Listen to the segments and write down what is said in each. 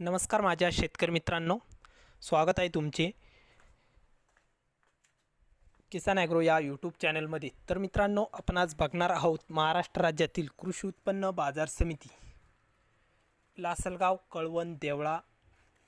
नमस्कार माझ्या शेतकरी मित्रांनो. स्वागत आहे तुमचे किसान ॲग्रो या यूट्यूब चॅनलमध्ये. तर मित्रांनो आपण आज बघणार आहोत महाराष्ट्र राज्यातील कृषी उत्पन्न बाजार समिती लासलगाव कळवण देवळा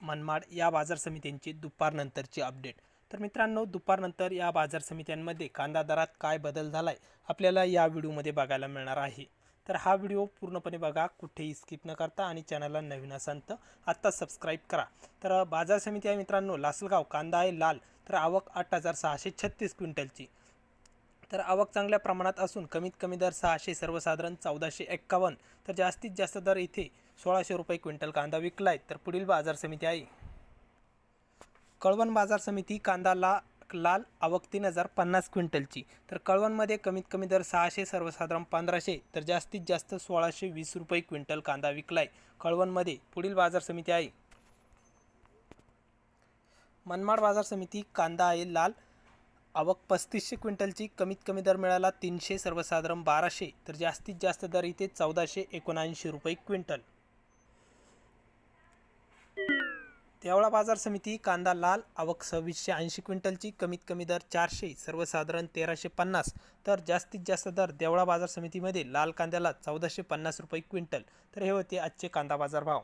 मनमाड या बाजार समित्यांची दुपारनंतरची अपडेट तर मित्रांनो दुपारनंतर या बाजार समित्यांमध्ये कांदा दरात काय बदल झाला आहे आपल्याला या व्हिडिओमध्ये बघायला मिळणार आहे. तर हा व्हिडिओ पूर्णपणे बघा कुठेही स्किप न करता आणि चॅनलला नवीन असाल तर आत्ता सबस्क्राईब करा. तर बाजार समिती आहे मित्रांनो लासलगाव कांदा आहे लाल तर आवक आठ हजार सहाशे छत्तीस क्विंटलची. तर आवक चांगल्या प्रमाणात असून कमीत कमी दर सहाशे सर्वसाधारण चौदाशे एक्कावन्न तर जास्तीत जास्त दर इथे सोळाशे रुपये क्विंटल कांदा विकला आहे तर पुढील बाजार समिती आहे. कळवण बाजार समिती कांदाला लाल आवक तीन हजार पन्नास क्विंटलची. तर कळवणमध्ये कमीत कमी दर सहाशे सर्वसाधारण पंधराशे तर जास्तीत जास्त सोळाशे वीस रुपये क्विंटल कांदा विकलाय. कळवणमध्ये पुढील बाजार समिती आहे. मनमाड बाजार समिती कांदा आहे लाल. आवक पस्तीसशे क्विंटलची कमीत कमी दर मिळाला तीनशे सर्वसाधारण बाराशे तर जास्तीत जास्त दर इथे चौदाशे एकोणऐंशी रुपये क्विंटल. देवळा बाजार समिती कांदा लाल आवक सव्वीसशे ऐंशी क्विंटलची कमीत कमी दर चारशे सर्वसाधारण तेराशे पन्नास. तर जास्तीत जास्त दर देवळा बाजार समितीमध्ये लाल कांद्याला चौदाशे पन्नास रुपये क्विंटल. तर हे होते आजचे कांदा बाजार भाव.